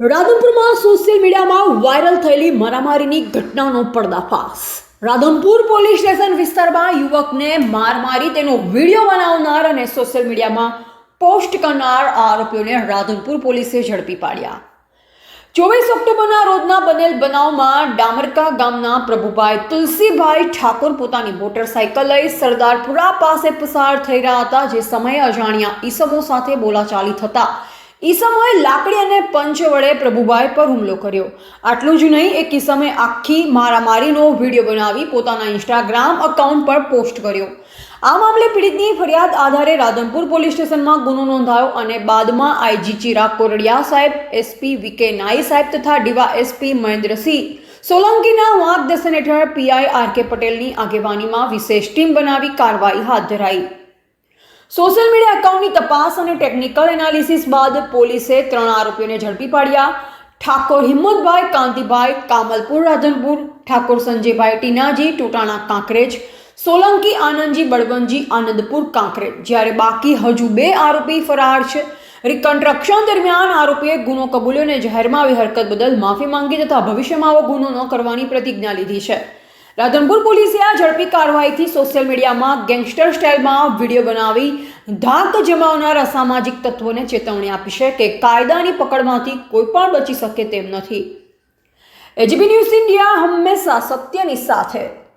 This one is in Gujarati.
રાધનપુરમાં સોશિયલ મીડિયામાં વાયરલ થયેલી મારામારીની ઘટનાનો પર્દાફાશ. રાધનપુર પોલીસ સ્ટેશન વિસ્તારમાં યુવકને માર મારી તેનો વીડિયો બનાવનાર અને સોશિયલ મીડિયામાં પોસ્ટ કરનાર આરોપીઓને રાધનપુર પોલીસે ઝડપી પાડ્યા. ચોવીસ ઓક્ટોબરના રોજના બનેલ બનાવમાં ડામરકા ગામના પ્રભુભાઈ તુલસીભાઈ ઠાકોર પોતાની મોટરસાઇકલ લઈ સરદારપુરા પાસે પસાર થઈ રહ્યા હતા, જે સમયે અજાણ્યા ઈસમો સાથે બોલાચાલી થતા ઈસમોએ લાકડી અને પંચ વડે પ્રભુભાઈ પર હુમલો કર્યો. આટલું જ નહીં એક ઈસમે આખી મારામારીનો વીડિયો બનાવી પોતાના ઇન્સ્ટાગ્રામ અકાઉન્ટ પર પોસ્ટ કર્યો. આ મામલે પીડિતની ફરિયાદ આધારે રાધનપુર પોલીસ સ્ટેશનમાં ગુનો નોંધાયો અને બાદમાં આઈજી ચિરાગ કોરડિયા સાહેબ, એસપી વીકે નાઈ સાહેબ તથા ડીવા એસપી મહેન્દ્રસિંહ સોલંકીના માર્ગદર્શન હેઠળ પીઆઈ આર કે પટેલની આગેવાનીમાં વિશેષ ટીમ બનાવી કાર્યવાહી હાથ ધરાઈ. સોશિયલ મીડિયા એકાઉન્ટની તપાસ અને ટેકનિકલ એનાલિસિસ બાદ પોલીસે ત્રણ આરોપીઓને ઝડપી પાડ્યા. ઠાકોર હિંમતભાઈ, કાંતિભાઈ, કામલપુર, રાધનપુર, ઠાકોર સંજયભાઈ ટીનાજી, ટોટાણા, કાંકરેજ, સોલંકી, આનંદજી, બળવંતજી, આનંદપુર, કાંકરેજ. જ્યારે બાકી હજુ બે આરોપી ફરાર છે, રિકન્સ્ટ્રક્શન દરમિયાન આરોપીએ ગુનો કબૂલ્યો અને જાહેરમાં આવી હરકત બદલ માફી માંગી તથા ભવિષ્યમાં આવો ગુનો ન કરવાની પ્રતિજ્ઞા લીધી છે. રાધનપુર પોલીસે આ ઝડપી કાર્યવાહીથી સોશિયલ મીડિયામાં ગેંગસ્ટર સ્ટાઇલમાં વીડિયો બનાવી ધાક જમાવનાર અસામાજિક તત્વોને ચેતવણી આપી છે કે કાયદાની પકડમાંથી કોઈ પણ બચી શકે તેમ નથી. એજીબી ન્યૂઝ ઇન્ડિયા હંમેશા સત્યની સાથે.